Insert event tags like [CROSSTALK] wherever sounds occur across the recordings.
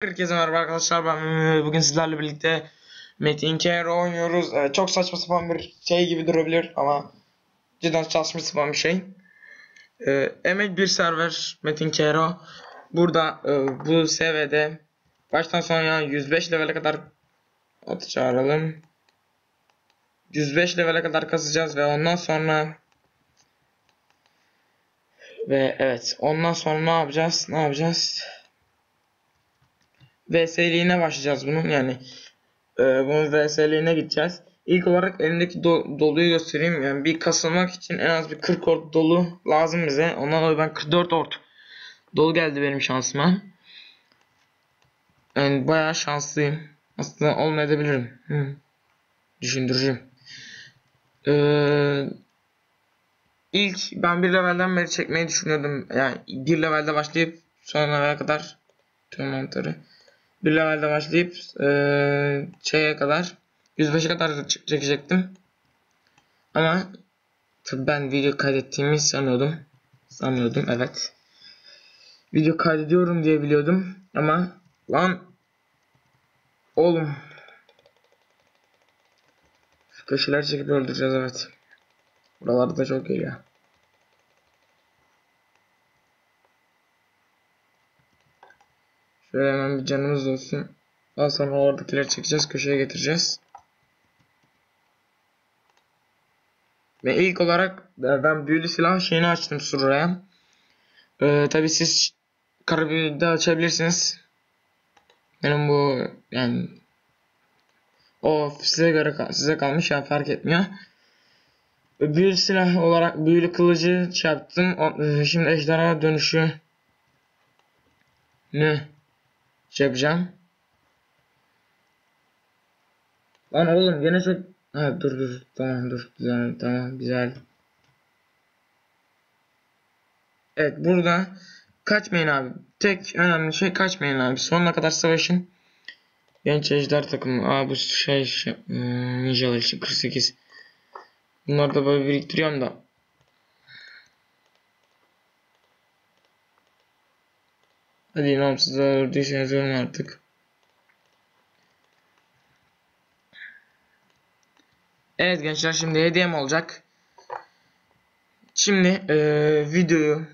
Herkese merhaba arkadaşlar ben bugün sizlerle birlikte Metin Kero oynuyoruz. Ee, çok saçma sapan bir şey gibi durabilir ama cidden saçma sapan bir şey. Ee, emek bir server Metin Kero. Burada e, bu seviyede baştan sona 105 levele kadar atı çağıralım. 105 levele kadar kasacağız ve ondan sonra ve evet ondan sonra ne yapacağız? Ne yapacağız? VS'liğine başlayacağız bunun yani e, bunun VS'liğine gideceğiz. İlk olarak elimdeki do doluyu göstereyim. Yani bir kasılmak için en az bir 40 ort dolu lazım bize. Ondan dolayı ben 44 ort dolu geldi benim şansıma. Yani bayağı şanslıyım. Aslında olmayabilirim. Hı. Düşündürücü. Ee, ilk ben bir levelden beri çekmeyi düşünüyordum. Yani bir levelde başlayıp levele kadar tüm mantarı bir levelde başlayıp ee, şeye kadar 105'e kadar çekecektim. Ama ben video kaydettiğimi sanıyordum. Sanıyordum evet. Video kaydediyorum diye biliyordum ama lan oğlum köşeler çekip öldüreceğiz evet. Buralarda da çok geliyor. Şöyle hemen bir canımız olsun. Daha sonra oradakileri çekeceğiz. Köşeye getireceğiz. Ve ilk olarak e, ben büyülü silah şeyini açtım suraya. Ee, Tabi siz karabüyü de açabilirsiniz. Benim bu yani o size göre size kalmış ya fark etmiyor. Büyülü silah olarak büyülü kılıcı yaptım. E, şimdi ejderha dönüşü ne? Şey yapacağım. Lan oğlum gene çok ha dur dur tamam dur güzel tamam güzel. Evet burada kaçmayın abi. Tek önemli şey kaçmayın abi. Sonuna kadar savaşın. Genç ejder takımı. Aa bu şey, şey ninjalar için 48. Bunları da böyle biriktiriyorum da. Hadi inan size öldüyseniz ölün artık. Evet gençler şimdi hediyem olacak. Şimdi ee, videoyu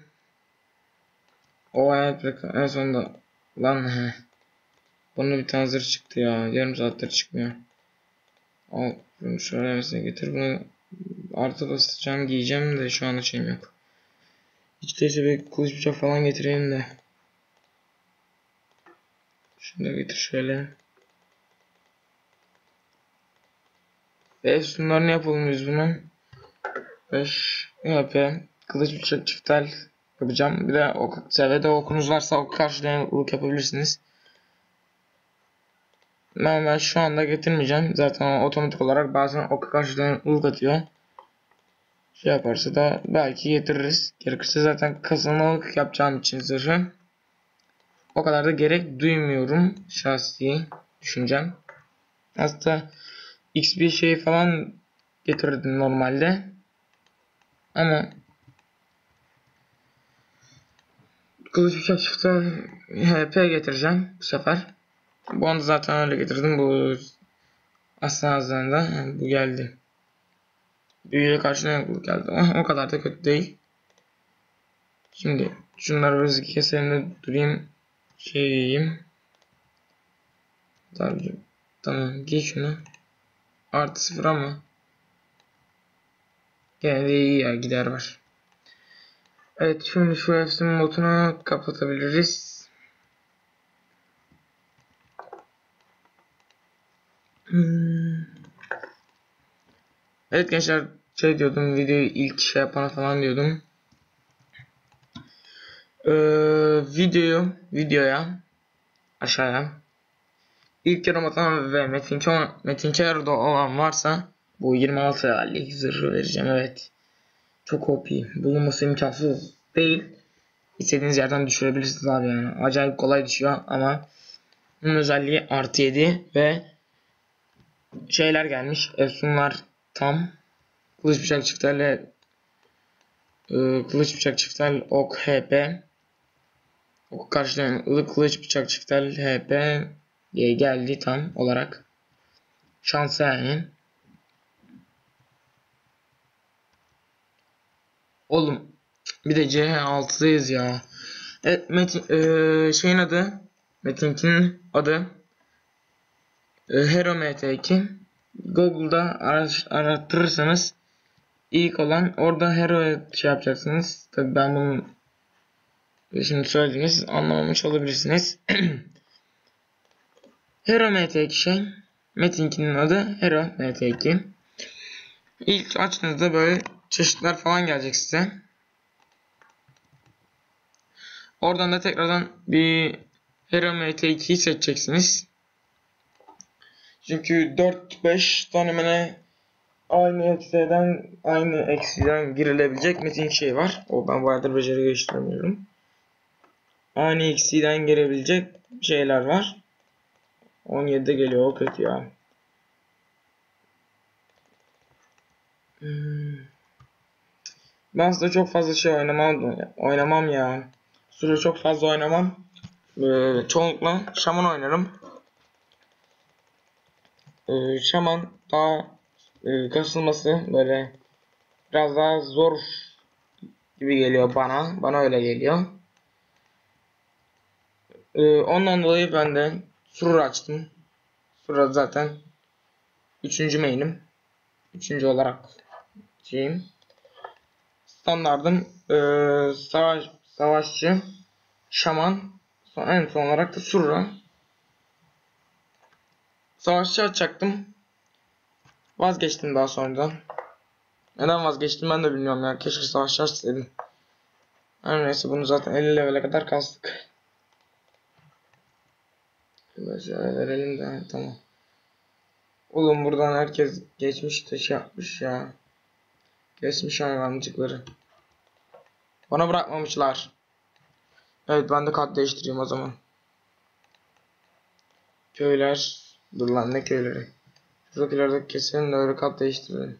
o hayat en sonunda lan he. Bunun bir tane zırh çıktı ya. Yarım saattir çıkmıyor. Al bunu şöyle mesela getir bunu artı basacağım giyeceğim de şu anda şeyim yok. Hiç değilse bir kılıç bıçak falan getireyim de. Şunu da getir şöyle. Ve şunlarını yapalım biz bunun. 5 EP kılıç bıçak çiftel yapacağım. Bir de ok, seviyede okunuz varsa ok karşılayanlık yapabilirsiniz. Ben, ben şu anda getirmeyeceğim. Zaten otomatik olarak bazen ok karşılayanlık atıyor. Şey yaparsa da belki getiririz. Gerekirse zaten kazanmalık yapacağım için zırhı. O kadar da gerek duymuyorum şahsi düşüncem. Aslında X bir şey falan getirdim normalde. Ama kılıç bıçak çifte HP getireceğim bu sefer. Bu anda zaten öyle getirdim. Bu aslan ağzında yani bu geldi. Büyüye karşı ne geldi ama o kadar da kötü değil. Şimdi şunları biraz keselim de durayım şeyim. Tamam geç şunu. Artı sıfır ama gene de iyi ya gider var. Evet şimdi şu efsin modunu kapatabiliriz. Hmm. Evet gençler şey diyordum videoyu ilk şey yapana falan diyordum. Ee, videoyu videoya aşağıya ilk yorum atan ve Metin Metin Çayar'da olan varsa bu 26 levellik zırhı vereceğim evet. Çok OP. Bulunması imkansız değil. İstediğiniz yerden düşürebilirsiniz abi yani. Acayip kolay düşüyor ama bunun özelliği artı 7 ve şeyler gelmiş. Efsunlar tam. Kılıç bıçak çifterle e, kılıç bıçak çiftel ok HP karşılayan kılıç bıçak çiftel HP diye geldi tam olarak. Şansa yani. Oğlum bir de C6'dayız ya. Evet Metin eee, şeyin adı Metin'in adı e, Hero MT2 Google'da araş, arattırırsanız ilk olan orada Hero şey yapacaksınız. Tabi ben bunu şimdi söylediniz anlamamış olabilirsiniz. [CLEARS THROAT] Hero MT2 şey Metin'in adı Hero MT2 İlk açtığınızda böyle çeşitler falan gelecek size. Oradan da tekrardan bir Hero MT2'yi seçeceksiniz. Çünkü 4-5 tane aynı eksiden aynı eksiden girilebilecek metin şey var. O ben bayağıdır beceri geliştiremiyorum. Aynı eksiden girebilecek şeyler var. 17'de geliyor o kötü ya. Hmm. Ben aslında çok fazla şey oynamam oynamam ya. Süre çok fazla oynamam. Ee, çoğunlukla şaman oynarım. Ee, şaman daha e, kasılması böyle biraz daha zor gibi geliyor bana. Bana öyle geliyor. Ee, ondan dolayı ben de Surur açtım. Surur zaten üçüncü main'im. Üçüncü olarak şeyim. Standardım ee, savaş savaşçı, şaman, sonra en son olarak da surra. Savaşçı açacaktım. Vazgeçtim daha sonradan. Neden vazgeçtim ben de bilmiyorum ya. Keşke savaşçı açsaydım. Her neyse bunu zaten 50 levele kadar kastık. Şöyle verelim de tamam. Oğlum buradan herkes geçmiş de şey yapmış ya. Geçmiş hayvancıkları. Bana bırakmamışlar. Evet ben de kat değiştireyim o zaman. Köyler. Dur lan ne köyleri. Şuradakilerde keselim de öyle kat değiştirelim.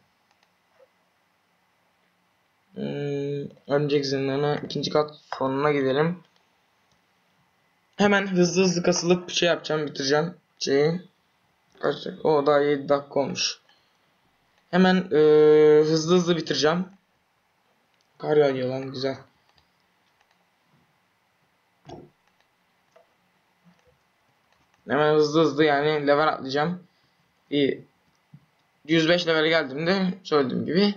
Hmm, zindana ikinci kat sonuna gidelim. Hemen hızlı hızlı kasılıp şey yapacağım bitireceğim şeyi. Kaç? O daha 7 dakika olmuş. Hemen ee, hızlı hızlı bitireceğim. Kar yağıyor lan güzel. Hemen hızlı hızlı yani level atlayacağım. Bir 105 level geldiğimde söylediğim gibi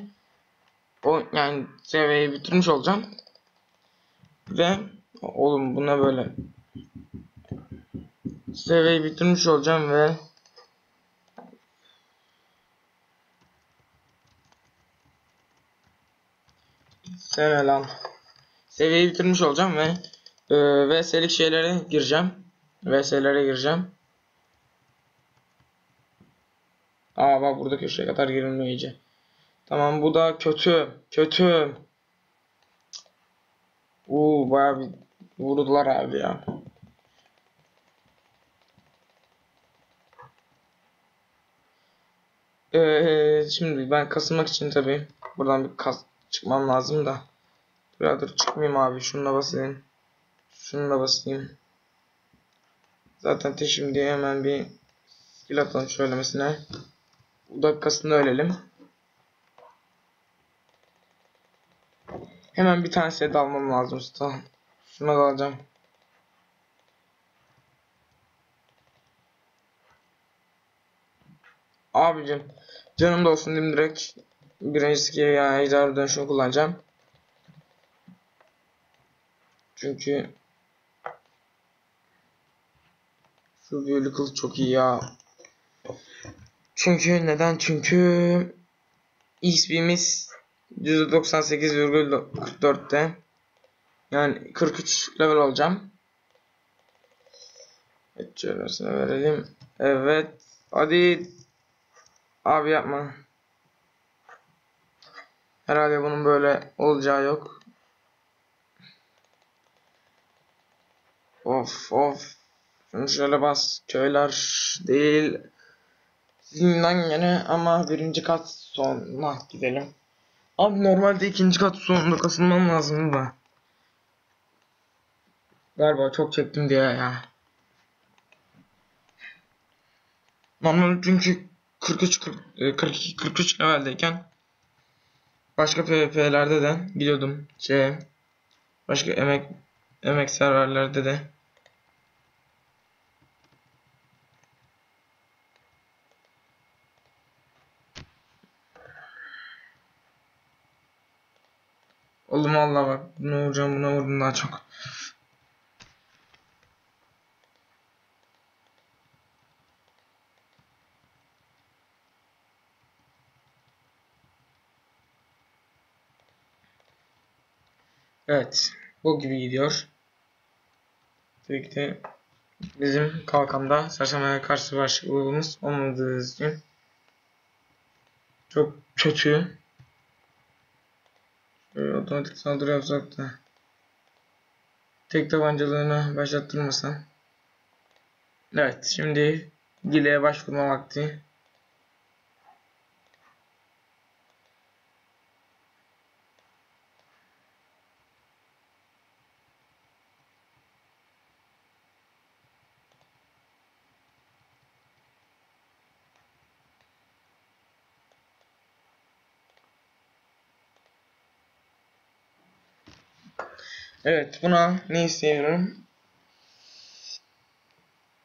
o yani seviyeyi bitirmiş olacağım. Ve oğlum buna böyle seviyeyi bitirmiş olacağım ve Seve lan. Bitirmiş olacağım ve e, VS'lik şeylere gireceğim. VS'lere gireceğim. Aa bak burada köşeye kadar girilmiyor iyice. Tamam bu da kötü. Kötü. Uuu baya bir vurdular abi ya. Ee, şimdi ben kasılmak için tabi buradan bir kas çıkmam lazım da. Dur çıkmayayım abi. Şununla basayım. Şununla basayım. Zaten teşim diye hemen bir skill atalım söylemesine. Bu dakikasında ölelim. Hemen bir tane set almam lazım usta. Şuna da alacağım. Abicim canım da olsun diyeyim direkt birincisi yani ejderha dönüşünü kullanacağım. Çünkü şu büyülü kılıç çok iyi ya. Çünkü neden? Çünkü XP'miz %98,44'te. Yani 43 level olacağım. Evet verelim. Evet. Hadi. Abi yapma. Herhalde bunun böyle olacağı yok. Of of. Şunu şöyle bas. Köyler değil. Zindan gene ama birinci kat sonuna gidelim. Abi normalde ikinci kat sonunda kasılmam lazım da. Galiba çok çektim diye ya. Normal çünkü 43 40, e, 42 43 leveldeyken başka PvP'lerde de gidiyordum şey başka emek emek serverlerde de Oğlum valla bak buna vuracağım buna vurdum daha çok. Evet. Bu gibi gidiyor. Tabii ki bizim kalkamda Saşama'ya karşı başvurumuz olmadığı için çok kötü. Şöyle otomatik saldırı yapsak da tek tabancalığını başlattırmasan. Evet şimdi Gile'ye başvurma vakti. Evet buna ne istiyorum?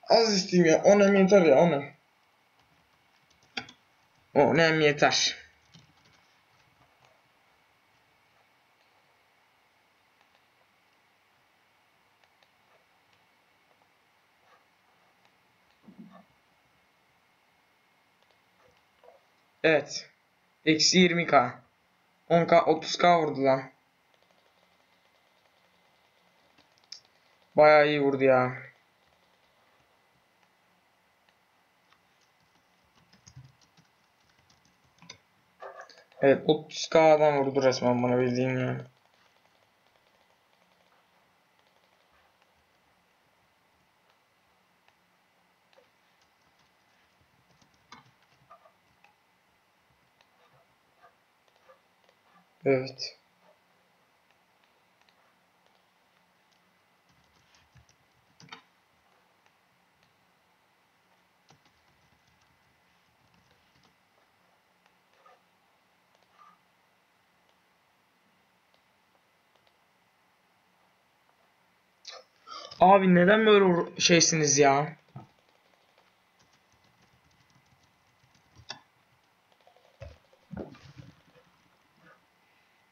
Az isteyeyim ya. 10 em yeter ya 10 em. 10 em yeter. Evet. Eksi 20k. 10k 30k vurdu lan. Bayağı iyi vurdu ya. Evet 30k'dan vurdu resmen bana bildiğin ya. Evet. Abi neden böyle şeysiniz ya?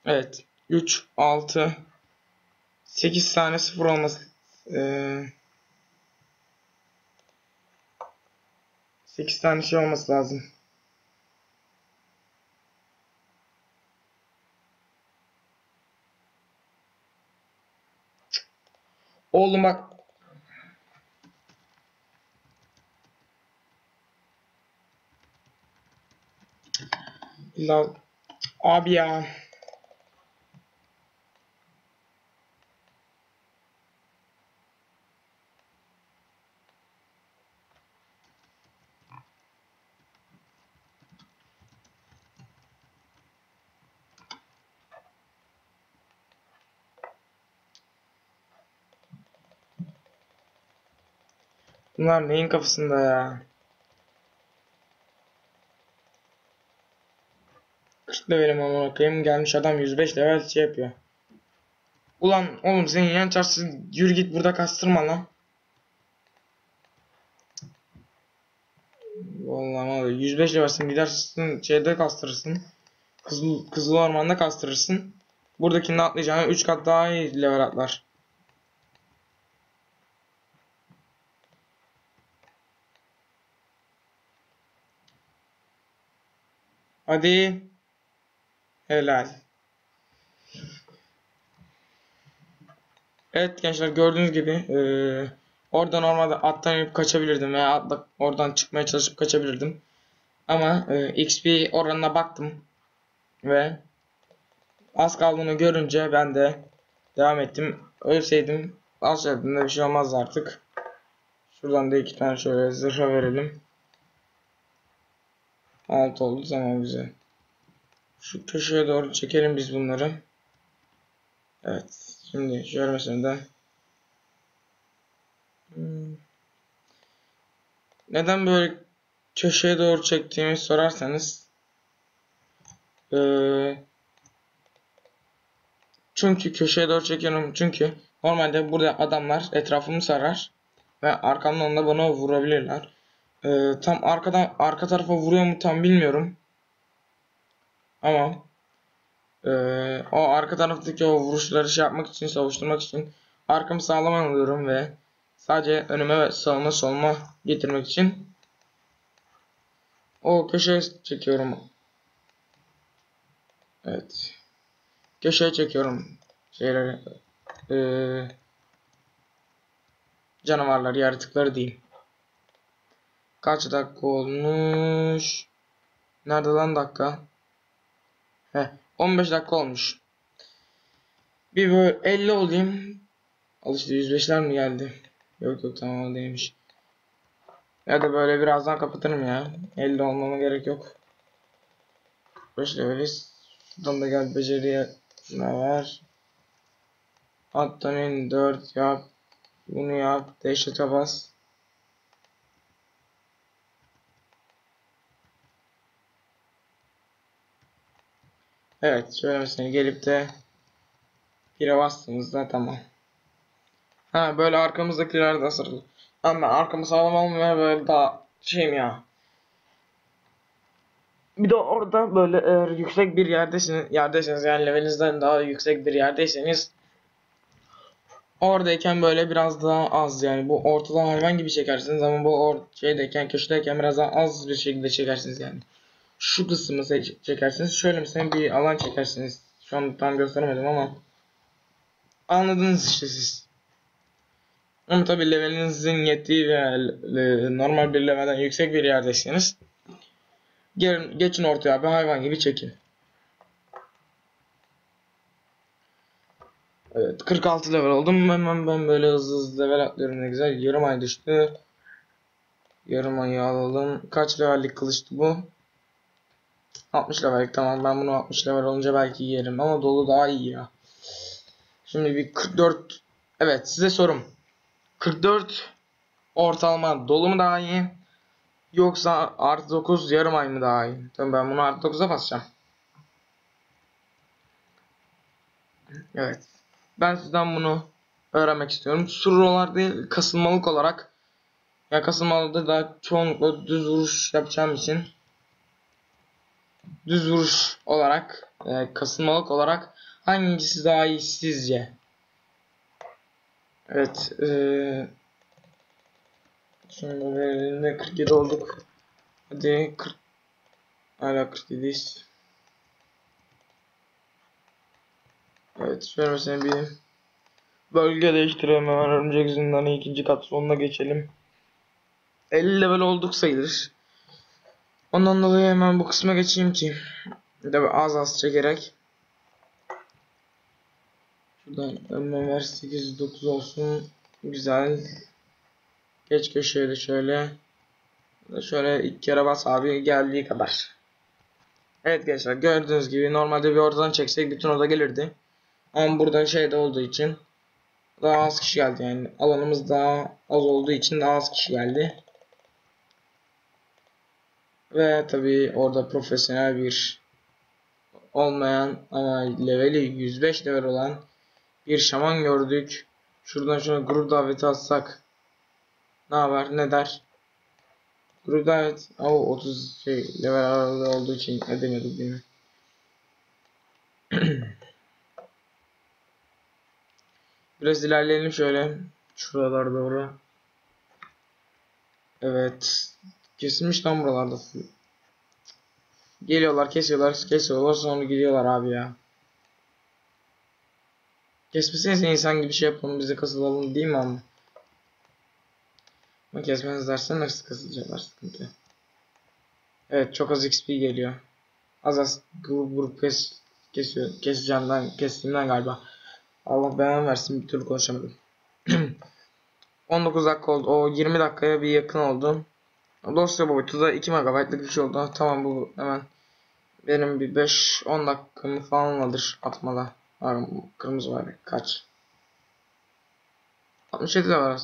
Evet. 3, 6, 8 tane sıfır olması. Ee, 8 tane şey olması lazım. La abi ya. Bunlar neyin kafasında ya? 40 levelim amına koyayım gelmiş adam 105 level şey yapıyor. Ulan oğlum senin yan çarşı yürü git burada kastırma lan. Vallahi abi 105 levelsin gidersin şeyde kastırırsın. Kızıl, Kızıl Orman'da kastırırsın. Buradakinde atlayacağına 3 kat daha iyi level atlar. Hadi. Helal. Evet gençler gördüğünüz gibi eee orada normalde attan inip kaçabilirdim veya atla oradan çıkmaya çalışıp kaçabilirdim. Ama eee, XP oranına baktım ve az kaldığını görünce ben de devam ettim. Ölseydim şeklinde bir şey olmazdı artık. Şuradan da iki tane şöyle zırha verelim. Alt oldu tamam güzel. Şu köşeye doğru çekelim biz bunları. Evet. Şimdi şöyle mesela Hmm. Neden böyle köşeye doğru çektiğimi sorarsanız eee, çünkü köşeye doğru çekiyorum çünkü normalde burada adamlar etrafımı sarar ve arkamdan da bana vurabilirler. Eee, tam arkadan arka tarafa vuruyor mu tam bilmiyorum. Ama eee, o arka taraftaki o vuruşları şey yapmak için, savuşturmak için arkamı sağlam alıyorum ve sadece önüme sağıma soluma getirmek için o köşeye çekiyorum. Evet. Köşeye çekiyorum şeyleri. Eee canavarlar, yaratıkları değil. Kaç dakika olmuş? Nerede lan dakika? He, 15 dakika olmuş. Bir böyle 50 olayım. Al işte 105'ler mi geldi? Yok yok tamam değilmiş. Ya da böyle birazdan kapatırım ya. 50 olmama gerek yok. 5 leveliz. Şuradan da gel beceriye şuna ver. Attanın 4 yap. Bunu yap. Dehşete bas. Evet şöyle mesela gelip de bire bastığımızda tamam. Ha böyle arkamızdakiler de sarılı. Ama arkamı sağlam olmaya böyle daha şeyim ya. Bir de orada böyle eğer yüksek bir yerdesiniz, yerdeyseniz yani levelinizden daha yüksek bir yerdeyseniz oradayken böyle biraz daha az yani bu ortadan hayvan gibi çekersiniz ama bu or şeydeyken köşedeyken biraz daha az bir şekilde çekersiniz yani. Şu kısmı çekersiniz. Şöyle mesela bir alan çekersiniz. Şu an tam gösteremedim ama anladınız işte siz. Ama tabi levelinizin yettiği ve e, normal bir levelden yüksek bir yerdeyseniz gelin, geçin ortaya bir hayvan gibi çekin. Evet 46 level oldum. Hemen ben böyle hızlı hızlı level atlıyorum ne güzel. Yarım ay düştü. Yarım ayı alalım. Kaç levellik kılıçtı bu? 60 levellik tamam ben bunu 60 level olunca belki yerim ama dolu daha iyi ya. Şimdi bir 44 Evet size sorum. 44 ortalama dolu mu daha iyi? Yoksa artı 9 yarım ay mı daha iyi? Tamam ben bunu artı 9'a basacağım. Evet. Ben sizden bunu öğrenmek istiyorum. Surrolar değil kasılmalık olarak. Ya kasılmalıda da çoğunlukla düz vuruş yapacağım için düz vuruş olarak e, kasılmalık olarak hangisi daha iyi sizce? Evet. E, şimdi verildiğinde 47 olduk. Hadi 40 hala 47'yiz. Evet mesela bir bölge değiştirelim hemen örümcek zindanı ikinci kat sonuna geçelim. 50 level olduk sayılır. Ondan dolayı hemen bu kısma geçeyim ki de az az çekerek Şuradan ver 809 olsun. Güzel. Geç köşeye de şöyle. Şöyle ilk kere bas abi geldiği kadar. Evet gençler gördüğünüz gibi normalde bir oradan çeksek bütün oda gelirdi. Ama burada şeyde olduğu için daha az kişi geldi yani alanımız daha az olduğu için daha az kişi geldi. Ve tabi orada profesyonel bir olmayan ama leveli 105 level olan bir şaman gördük. Şuradan şuna grup daveti atsak ne haber ne der? Grup davet o 30 şey level aralığı olduğu için edemiyorduk değil mi? [CLEARS THROAT] Biraz ilerleyelim şöyle. Şuralar doğru. Evet. Kesilmiş lan buralarda. Geliyorlar kesiyorlar kesiyorlar sonra gidiyorlar abi ya. Kesmeseniz insan gibi şey yapalım bize kasılalım değil mi ama? Ama kesmeniz dersen nasıl kasılacaklar sıkıntı. Evet çok az XP geliyor. Az az grup grup kes, kesiyor. Keseceğimden kestiğimden galiba. Allah belanı versin bir türlü konuşamadım. [CLEARS THROAT] 19 dakika oldu. O 20 dakikaya bir yakın oldu. Dosya boyutu da 2 MB'lık bir şey oldu. Tamam bu hemen benim bir 5-10 dakikamı falan alır atmada. Var, kırmızı var kaç? 67 de var.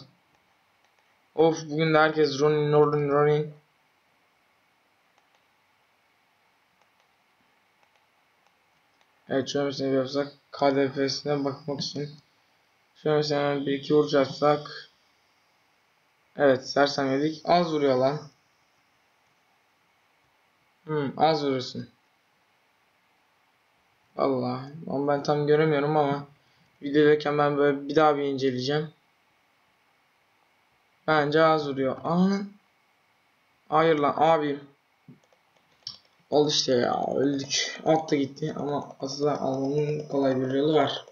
Of bugün de herkes Ronin Ronin Ronin. Evet mesela yapsak KDP'sine bakmak için. Mesela bir iki vuruş atsak. Evet sersem yedik. Az vuruyor lan. Hmm, az vuruyorsun. Allah. Ama ben tam göremiyorum ama videodayken ben böyle bir daha bir inceleyeceğim. Bence az vuruyor. Aa. Hayır lan abim. Al işte ya öldük. Alt da gitti ama aslında almanın kolay bir yolu var.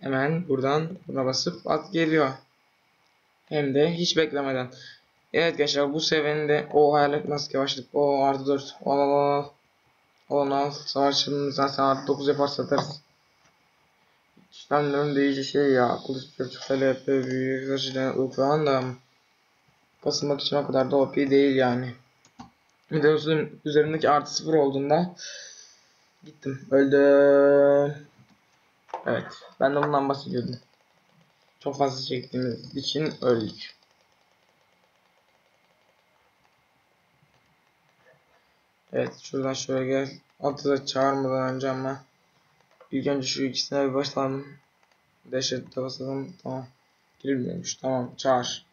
Hemen buradan buna basıp at geliyor. Hem de hiç beklemeden. Evet gençler bu seviyenin de o hayalet maske başladık. O artı 4. Al al al. Al al. Savaşçının zaten artı 9 yapar satarız. İşlemlerim de iyice şey ya. Kılıç çocuk FLP büyük ılık falan da. Basılmak için o kadar da OP değil yani. Bir üzerimdeki artı 0 olduğunda gittim. Öldüm. Evet. Ben de bundan bahsediyordum. Çok fazla çektiğimiz için öldük. Evet şuradan şöyle gel. Atı da çağırmadan önce ama ilk önce şu ikisine bir başlayalım. Dehşet de basalım. Tamam. Girilmiyormuş. Tamam çağır.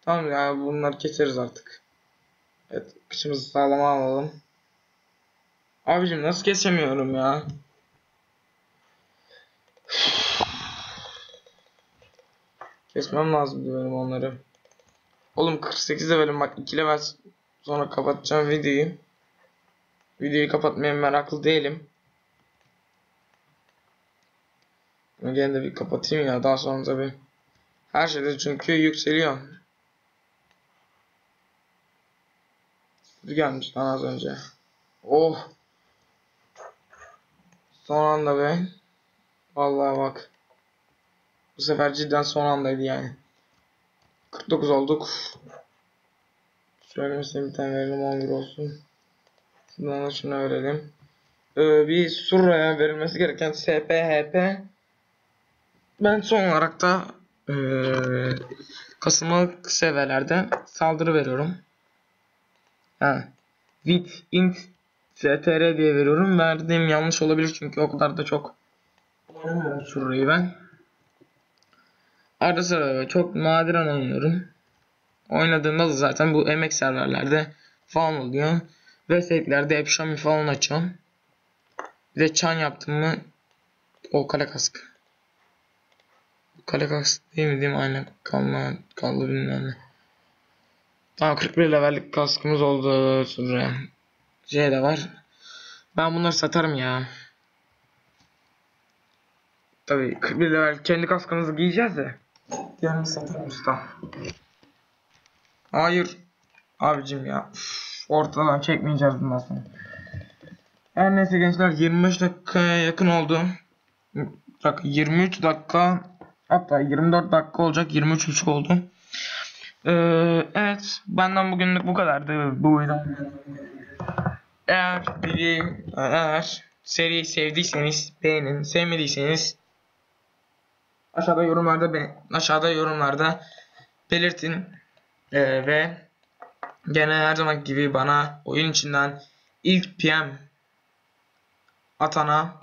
Tamam ya bunları keseriz artık. Evet kıçımızı sağlama alalım. Abicim nasıl kesemiyorum ya? Kesmem lazım benim onları. Oğlum 48 levelim bak 2 level sonra kapatacağım videoyu. Videoyu kapatmaya meraklı değilim. Ama Gene de bir kapatayım ya daha sonra tabi. Her şeyde çünkü yükseliyor. Bir gelmiş lan az önce. Oh. Son anda be. Vallahi bak. Bu sefer cidden son andaydı yani. 49 olduk. Şöyle mesela bir tane verelim 11 olsun. Şundan da şuna verelim. Ee, bir Surra'ya verilmesi gereken SP, HP. Ben son olarak da ee, kasılmalık seviyelerde saldırı veriyorum. Ha. Vit, int, str diye veriyorum. Verdiğim yanlış olabilir çünkü o kadar da çok Surra'yı ben. Arada sırada çok nadiren oynuyorum. Oynadığımda da zaten bu emek serverlerde falan oluyor. Ve setlerde hep Xiaomi falan açıyorum. Bir de çan yaptım mı o kale kaskı. Kale kask değil mi değil mi? Aynen. Kalma, kaldı bilmem ne. Tamam 41 levellik kaskımız oldu. Sonra şey de var. Ben bunları satarım ya. Tabii 41 level kendi kaskımızı giyeceğiz de. Diğerini satarım usta. Hayır. Abicim ya. Ortadan çekmeyeceğiz bundan sonra. Her neyse gençler 25 dakikaya yakın oldu. Bak 23 dakika hatta 24 dakika olacak 23.5 oldu. Ee, evet benden bugünlük bu kadardı bu video. Eğer videoyu eğer seriyi sevdiyseniz beğenin sevmediyseniz aşağıda yorumlarda aşağıda yorumlarda belirtin Ee, ve gene her zaman gibi bana oyun içinden ilk PM atana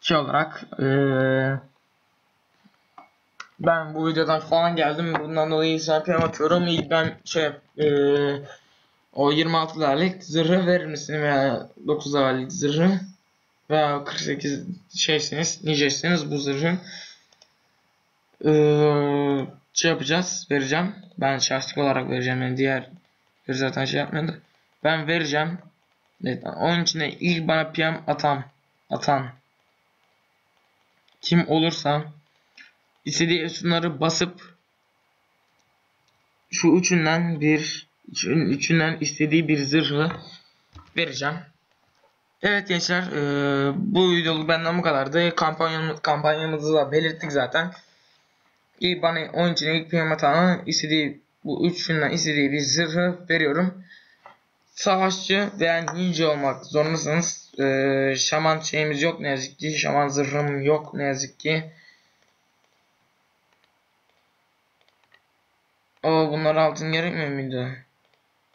şey olarak ee, ben bu videodan falan geldim. Bundan dolayı sana PM atıyorum. İlk ben şey ee, o 26 levellik zırhı verir misin veya 9 levellik zırhı veya 48 şeysiniz niceyseniz bu zırhı ee, şey yapacağız vereceğim. Ben şahsi olarak vereceğim yani diğer zaten şey yapmıyordu ben vereceğim. Evet, onun için ilk bana PM atan atan. Kim olursa istediği sütunları basıp şu üçünden bir üçün, üçünden istediği bir zırhı vereceğim. Evet gençler eee, bu videoluk benden bu kadardı. Kampanyamız, kampanyamızı da belirttik zaten. İlk bana oyun için ilk PM atana istediği bu üçünden istediği bir zırhı veriyorum. Savaşçı veya ninja olmak zorundasınız. Eee, şaman şeyimiz yok ne yazık ki. Şaman zırhım yok ne yazık ki. O bunlar altın gerekmiyor muydu?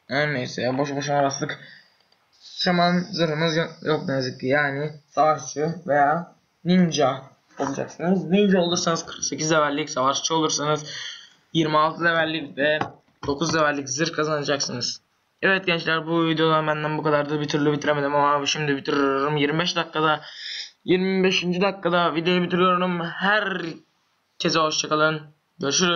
Her neyse ya boş boşuna bastık. Şaman zırhımız yok, ne yazık ki yani savaşçı veya ninja olacaksınız. Ninja olursanız 48 levellik, savaşçı olursanız 26 levellik ve 9 levellik zırh kazanacaksınız. Evet gençler bu videodan benden bu kadardı. Bir türlü bitiremedim ama şimdi bitiriyorum. 25 dakikada 25. dakikada videoyu bitiriyorum. Herkese hoşçakalın. Görüşürüz.